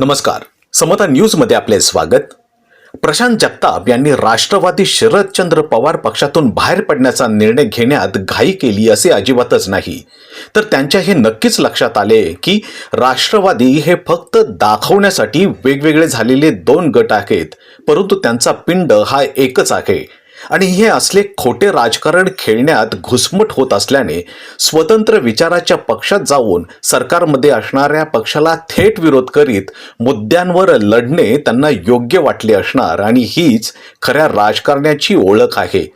नमस्कार. समता न्यूजमध्ये आपले स्वागत. प्रशांत जगताप यांनी राष्ट्रवादी शरदचंद्र पवार पक्षातून बाहेर पडण्याचा निर्णय घेण्यात घाई केली असे अजिबातच नाही. तर त्यांच्या हे नक्कीच लक्षात आले की राष्ट्रवादी हे फक्त दाखवण्यासाठी वेगवेगळे झालेले दोन गट आहेत परंतु त्यांचा पिंड हा एकच आहे. आणि हे असले खोटे राजकारण खेळण्यात घुसमट होत असल्याने स्वतंत्र विचाराच्या पक्षात जाऊन सरकारमध्ये असणाऱ्या पक्षाला थेट विरोध करीत मुद्द्यांवर लढणे त्यांना योग्य वाटले असणार आणि हीच खऱ्या राजकारण्याची ओळख आहे.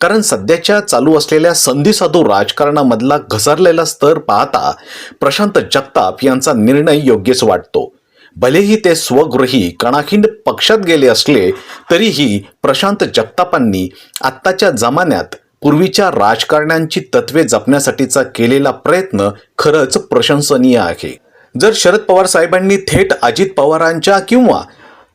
कारण सध्याच्या चालू असलेल्या संधीसाधू राजकारणामधला घसरलेला स्तर पाहता प्रशांत जगताप यांचा निर्णय योग्यच वाटतो. भलेही ते स्वगृही कणाखिंड पक्षात गेले असले तरीही प्रशांत जगतापांनी आत्ताच्या जमान्यात पूर्वीच्या राजकारण्यांची तत्वे जपण्यासाठीचा केलेला प्रयत्न खरंच प्रशंसनीय आहे. जर शरद पवार साहेबांनी थेट अजित पवारांच्या किंवा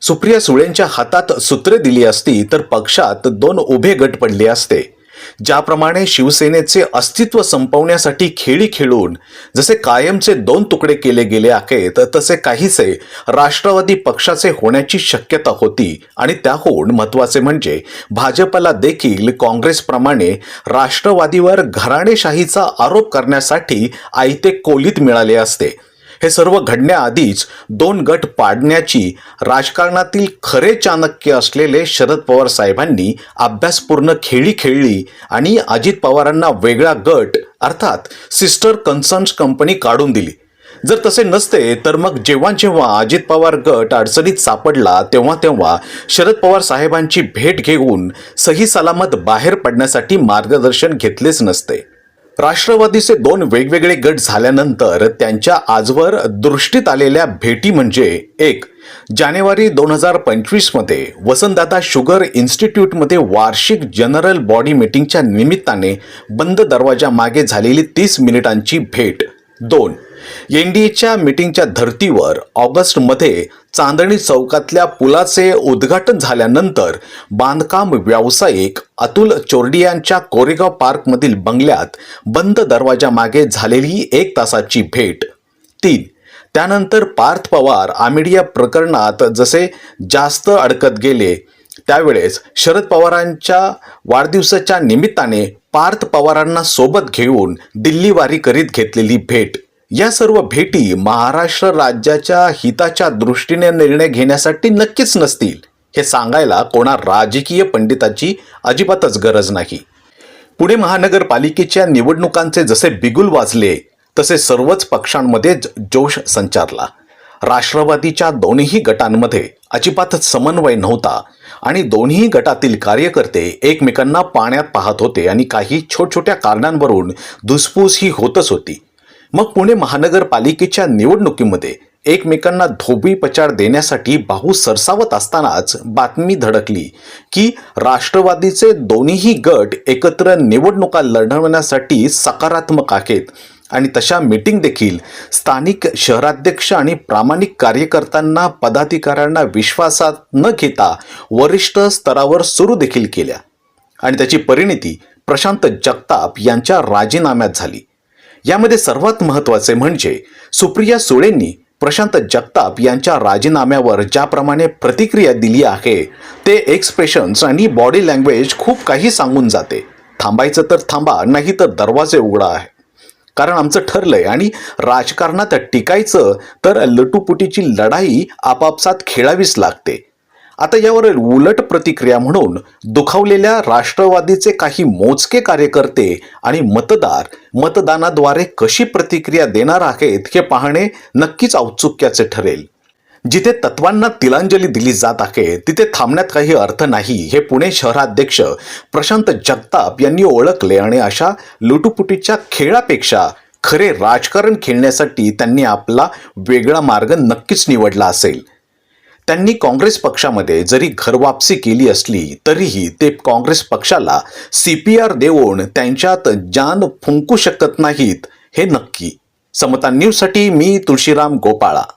सुप्रिया सुळेंच्या हातात सूत्रे दिली असती तर पक्षात दोन उभे गट पडले असते. ज्याप्रमाणे शिवसेनेचे अस्तित्व संपवण्यासाठी खेळी खेळून जसे कायमचे दोन तुकडे केले गेले आहेत तसे काहीसे राष्ट्रवादी पक्षाचे होण्याची शक्यता होती. आणि त्याहून महत्त्वाचे म्हणजे भाजपला देखील काँग्रेसप्रमाणे राष्ट्रवादीवर घराणेशाहीचा आरोप करण्यासाठी आयते कोलीत मिळाले असते. हे सर्व घडण्याआधीच दोन गट पाडण्याची राजकारणातील खरे चाणक्य असलेले शरद पवार साहेबांनी अभ्यासपूर्ण खेळी खेळली आणि अजित पवारांना वेगळा गट अर्थात सिस्टर कन्सर्न्स कंपनी काढून दिली. जर तसे नसते तर मग जेव्हा जेव्हा अजित पवार गट अडचणीत सापडला तेव्हा तेव्हा शरद पवार साहेबांची भेट घेऊन सही सलामत बाहेर पडण्यासाठी मार्गदर्शन घेतलेच नसते. राष्ट्रवादीचे दोन वेगवेगळे गट झाल्यानंतर त्यांच्या आजवर दृष्टीत आलेल्या भेटी म्हणजे एक जानेवारी दोन हजार पंचवीसमध्ये वसंतदादा शुगर इन्स्टिट्यूटमध्ये वार्षिक जनरल बॉडी मीटिंगच्या निमित्ताने बंद दरवाजा मागे झालेली तीस मिनिटांची भेट. दोन एन डी एच्या मीटिंगच्या धर्तीवर ऑगस्टमध्ये चांदणी चौकातल्या पुलाचे उद्घाटन झाल्यानंतर बांधकाम व्यावसायिक अतुल चोरडियांच्या कोरेगाव पार्कमधील बंगल्यात बंद दरवाजामागे झालेली एक तासाची भेट. तीन त्यानंतर पार्थ पवार आमिडिया प्रकरणात जसे जास्त अडकत गेले त्यावेळेस शरद पवारांच्या वाढदिवसाच्या निमित्ताने पार्थ पवारांना सोबत घेऊन दिल्लीवारी करीत घेतलेली भेट. या सर्व भेटी महाराष्ट्र राज्याच्या हिताच्या दृष्टीने निर्णय घेण्यासाठी नक्कीच नसतील हे सांगायला कोणा राजकीय पंडिताची अजिबातच गरज नाही. पुणे महानगरपालिकेच्या निवडणुकांचे जसे बिगुल वाजले तसे सर्वच पक्षांमध्ये जोश संचारला. राष्ट्रवादीच्या दोन्ही गटांमध्ये अजिबातच समन्वय नव्हता आणि दोन्ही गटातील कार्यकर्ते एकमेकांना पाण्यात पाहत होते आणि काही छोटछोट्या कारणांवरून धुसफूस ही होतच होती. मग पुणे महानगरपालिकेच्या निवडणुकीमध्ये एकमेकांना धोबी पचार देण्यासाठी बाहू सरसावत असतानाच बातमी धडकली की राष्ट्रवादीचे दोन्हीही गट एकत्र निवडणुका लढवण्यासाठी सकारात्मक आहेत. आणि तशा मीटिंग देखील स्थानिक शहराध्यक्ष आणि प्रामाणिक कार्यकर्त्यांना पदाधिकाऱ्यांना विश्वासात न घेता वरिष्ठ स्तरावर सुरू देखील केल्या. आणि त्याची परिणिती प्रशांत जगताप यांच्या राजीनाम्यात झाली. यामध्ये सर्वात महत्त्वाचे म्हणजे सुप्रिया सुळेंनी प्रशांत जगताप यांच्या राजीनाम्यावर ज्याप्रमाणे प्रतिक्रिया दिली आहे ते एक्सप्रेशन्स आणि बॉडी लँग्वेज खूप काही सांगून जाते. थांबायचं तर थांबा नाही तर दरवाजे उघडा आहे. कारण आमचं ठरलंय आणि राजकारणात टिकायचं तर लटुपुटीची लढाई आपापसात खेळावीच लागते. आता यावर उलट प्रतिक्रिया म्हणून दुखावलेल्या राष्ट्रवादीचे काही मोजके कार्यकर्ते आणि मतदार मतदानाद्वारे कशी प्रतिक्रिया देणार आहेत हे पाहणे नक्कीच औत्सुक्याचे ठरेल. जिथे तत्वांना तिलांजली दिली जात आहे तिथे थांबण्यात काही अर्थ नाही हे पुणे शहराध्यक्ष प्रशांत जगताप यांनी ओळखले आणि अशा लुटुपुटीच्या खेळापेक्षा खरे राजकारण खेळण्यासाठी त्यांनी आपला वेगळा मार्ग नक्कीच निवडला असेल. त्यांनी काँग्रेस पक्षामध्ये जरी घरवापसी केली असली तरीही ते काँग्रेस पक्षाला सी पी आर देऊन त्यांच्यात जान फुंकू शकत नाहीत हे नक्की. समता न्यूजसाठी मी तुळशीराम गोपाळा.